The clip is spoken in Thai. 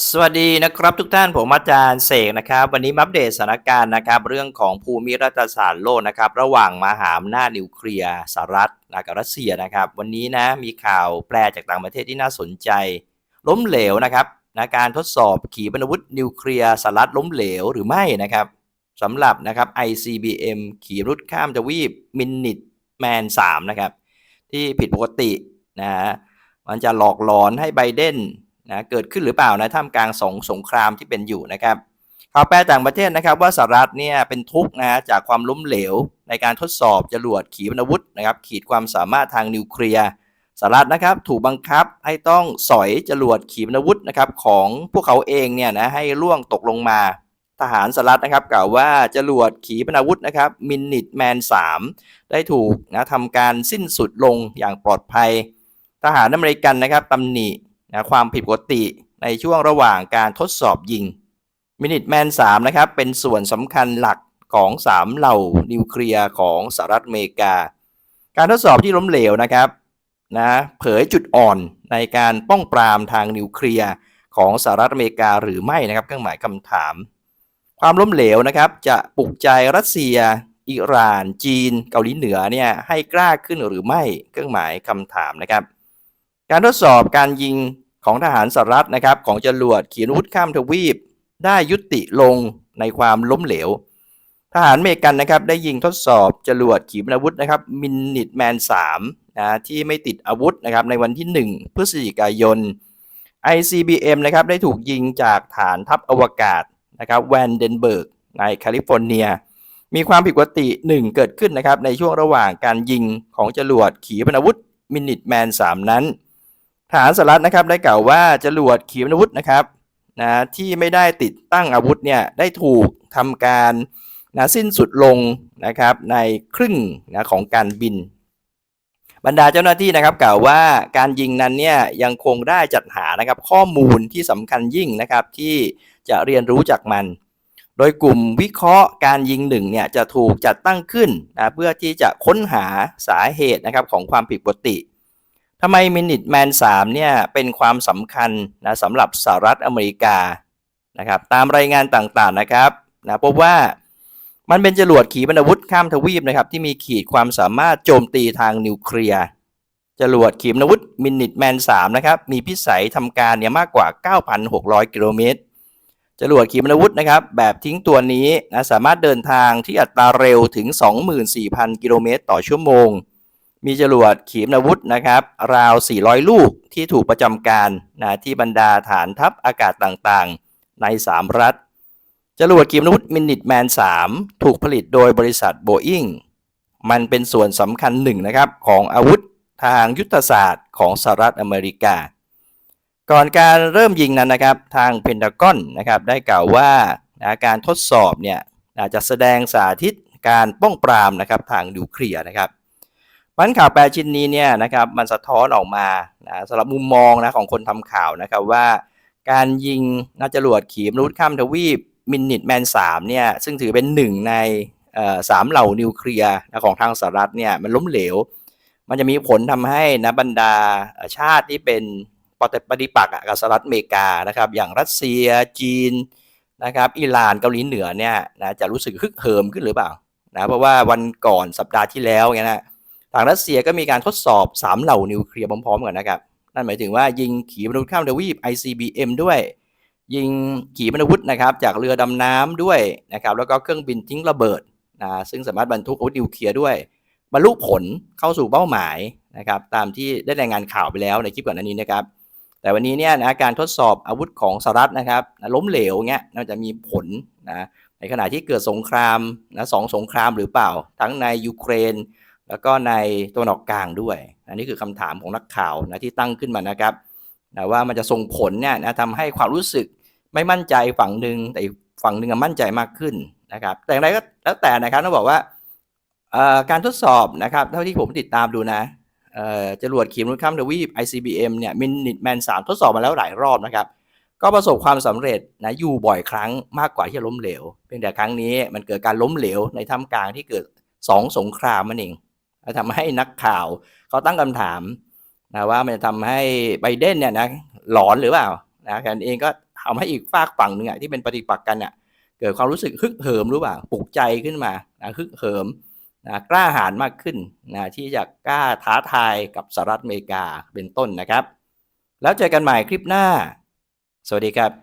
สวัสดีนะครับทุกท่านผมอาจารย์เสกนะครับ วันนี้อัปเดตสถานการณ์นะครับ เรื่องของภูมิรัฐศาสตร์โลกนะครับ ระหว่างมหาอำนาจนิวเคลียร์สหรัฐกับรัสเซียนะครับ วันนี้นะมีข่าวแปลจากต่างประเทศที่น่าสนใจ ล้มเหลวนะครับนะการทดสอบขีปนาวุธนิวเคลียร์สหรัฐล้มเหลวหรือไม่นะครับสำหรับนะครับ ICBM ขีปนาวุธข้ามทวีปมินิทแมน3นะครับที่ผิดปกตินะฮะมันจะหลอกหลอนให้ไบเดน นะเกิดขึ้นหรือเปล่านะท่ามกลางสงสงครามที่เป็นอยู่นะครับข่าวแปลต่างประเทศนะครับว่าสหรัฐเนี่ยเป็นทุกข์นะฮะจากความล้มเหลว ในการทดสอบจรวดขีปนาวุธนะครับขีดความสามารถทางนิวเคลียร์สหรัฐนะครับถูกบังคับให้ต้องสอยจรวดขีปนาวุธนะครับของพวกเขาเองเนี่ยนะให้ล่วงตกลงมา ทหารสหรัฐนะครับกล่าวว่าจรวดขีปนาวุธนะครับมินิทแมน 3 ได้ถูกนะทำการสิ้นสุดลงอย่างปลอดภัย ทหารอเมริกันนะครับตำหนิ นะความผิดปกติในช่วงระหว่างการทดสอบยิงมินิทแมน3นะครับเป็นส่วนสำคัญหลักของ 3 เหล่านิวเคลียร์ของสหรัฐอเมริกา การทดสอบที่ล้มเหลวนะครับนะเผยจุดอ่อนในการป้องปรามทางนิวเคลียร์ของสหรัฐอเมริกาหรือไม่นะครับ เครื่องหมายคำถาม ความล้มเหลวนะครับจะปลุกใจรัสเซีย อิหร่าน จีน เกาหลีเหนือเนี่ยให้กล้าขึ้นหรือไม่ เครื่องหมายคำถามนะครับ การทดสอบการยิง ของทหารสหรัฐนะครับของจรวดขีปนาวุธข้ามทวีป ได้ยุติลงในความล้มเหลว ทหารเมกันนะครับได้ยิงทดสอบจรวดขีปนาวุธนะครับมินิทแมน3นะที่ไม่ติดอาวุธนะครับในวันที่ 1 พฤศจิกายน ICBM นะครับได้ถูกยิงจากฐานทัพอวกาศนะครับแวนเดนเบิร์กในแคลิฟอร์เนีย มีความผิดปกติหนึ่งเกิดขึ้นนะครับในช่วงระหว่างการยิงของจรวดขีปนาวุธมินิทแมน 3 นั้น ทหารสหรัฐนะครับได้กล่าวว่าจรวดขีปนาวุธนะครับนะที่ไม่ได้ติดตั้งอาวุธเนี่ยได้ถูกทำการนะสิ้นสุดลงนะครับในครึ่งนะของการบิน บรรดาเจ้าหน้าที่นะครับกล่าวว่าการยิงนั้นเนี่ยยังคงได้จัดหานะครับข้อมูลที่สำคัญยิ่งนะครับที่จะเรียนรู้จากมัน โดยกลุ่มวิเคราะห์การยิงหนึ่งเนี่ยจะถูกจัดตั้งขึ้นนะเพื่อที่จะค้นหาสาเหตุนะครับของความผิดปกติ ทำไมมินิทแมน3เนี่ยเป็นความสำคัญนะสำหรับสหรัฐอเมริกานะครับตามรายงานต่างๆนะครับนะพบว่ามันเป็นจรวดขีปนาวุธข้ามทวีปนะครับที่มีขีดความสามารถโจมตีทางนิวเคลียร์จรวดขีปนาวุธมินิทแมน3นะครับมีพิสัยทำการเนี่ยมากกว่า 9,600 กิโลเมตรจรวดขีปนาวุธนะครับแบบทิ้งตัวนี้นะสามารถเดินทางที่อัตราเร็วถึง 24,000 กิโลเมตรต่อชั่วโมง มีจรวดขีปนาวุธนะครับ ราว 400 ลูกที่ถูกประจำการนะที่บรรดาฐานทัพอากาศต่างๆ ใน 3 รัฐ จรวดขีปนาวุธมินิทแมน 3 ถูกผลิตโดยบริษัทโบอิงมันเป็นส่วนสำคัญหนึ่งนะครับ ของอาวุธทางยุทธศาสตร์ของสหรัฐอเมริกา ก่อนการเริ่มยิงนั้นนะครับ ทางเพนทากอนนะครับได้กล่าวว่านะการทดสอบเนี่ยอาจจะแสดงสาธิตการป้องปรามนะครับทางนิวเคลียร์นะครับ มันข่าวแปลชิ้นนี้เนี่ยนะครับมันสะท้อนออกมานะสำหรับมุมมองนะของคนทำข่าวนะครับว่า การยิงนาจรวดขีปนาวุธข้ามทวีปมินิทแมน3เนี่ยซึ่งถือเป็นหนึ่งในสามเหล่านิวเคลียร์ของทางสหรัฐเนี่ยมันล้มเหลว มันจะมีผลทำให้นะบรรดาชาติที่เป็นปฏิปปักษ์กับสหรัฐอเมริกานะครับ อย่างรัสเซียจีนนะครับอิหร่านเกาหลีเหนือเนี่ยนะจะรู้สึกฮึกเหิมขึ้นหรือเปล่านะเพราะว่าวันก่อนสัปดาห์ที่แล้วเนี่ยนะ ทางรัสเซียก็มีการทดสอบสามเหล่านิวเคลียร์พร้อมๆกันนะครับ นั่นหมายถึงว่ายิงขีปนาวุธข้ามทวีป ICBM ด้วย ยิงขีปนาวุธนะครับจากเรือดำน้ำด้วยนะครับแล้วก็เครื่องบินทิ้งระเบิดนะซึ่งสามารถบรรทุกอาวุธนิวเคลียร์ด้วยบรรลุผลเข้าสู่เป้าหมายนะครับตามที่ได้รายงานข่าวไปแล้วในคลิปก่อนหน้านี้นะครับแต่วันนี้เนี่ยนะการทดสอบอาวุธของสหรัฐนะครับล้มเหลวเงี้ยน่าจะมีผลนะในขณะที่เกิดสงครามนะสองสงครามหรือเปล่า ทั้งในยูเครน แล้วก็ในตัวหนอกกลางด้วย อันนี้คือคำถามของนักข่าวนะที่ตั้งขึ้นมานะครับนะว่ามันจะส่งผลเนี่ยนะทำให้ความรู้สึกไม่มั่นใจฝั่งหนึ่งแต่อีกฝั่งหนึ่งมั่นใจมากขึ้นนะครับ แต่อย่างไรก็แล้วแต่นะครับต้องบอกว่าการทดสอบนะครับเท่าที่ผมติดตามดูนะจรวดขีปนาวุธข้ามทวีป ICBM เนี่ยมินิทแมน3ทดสอบมาแล้วหลายรอบนะครับ ก็ประสบความสำเร็จนะอยู่บ่อยครั้งมากกว่าที่จะล้มเหลวเพียงแต่ครั้งนี้มันเกิดการล้มเหลวในท่ามกลางที่เกิดสองสงครามมันเอง ทำให้นักข่าวเขาตั้งคำถามนะว่ามันจะทำให้ไบเดนเนี่ยนะหลอนหรือเปล่านะกันเองก็ทำให้อีกฝากฝั่งหนึ่งอะที่เป็นปฏิปักษ์กันอะเกิดความรู้สึกฮึกเหิมหรือเปล่าปลุกใจขึ้นมานะฮึกเหิมนะกล้าหาญมากขึ้นนะที่จะกล้าท้าทายกับสหรัฐอเมริกาเป็นต้นนะครับ แล้วเจอกันใหม่คลิปหน้า สวัสดีครับ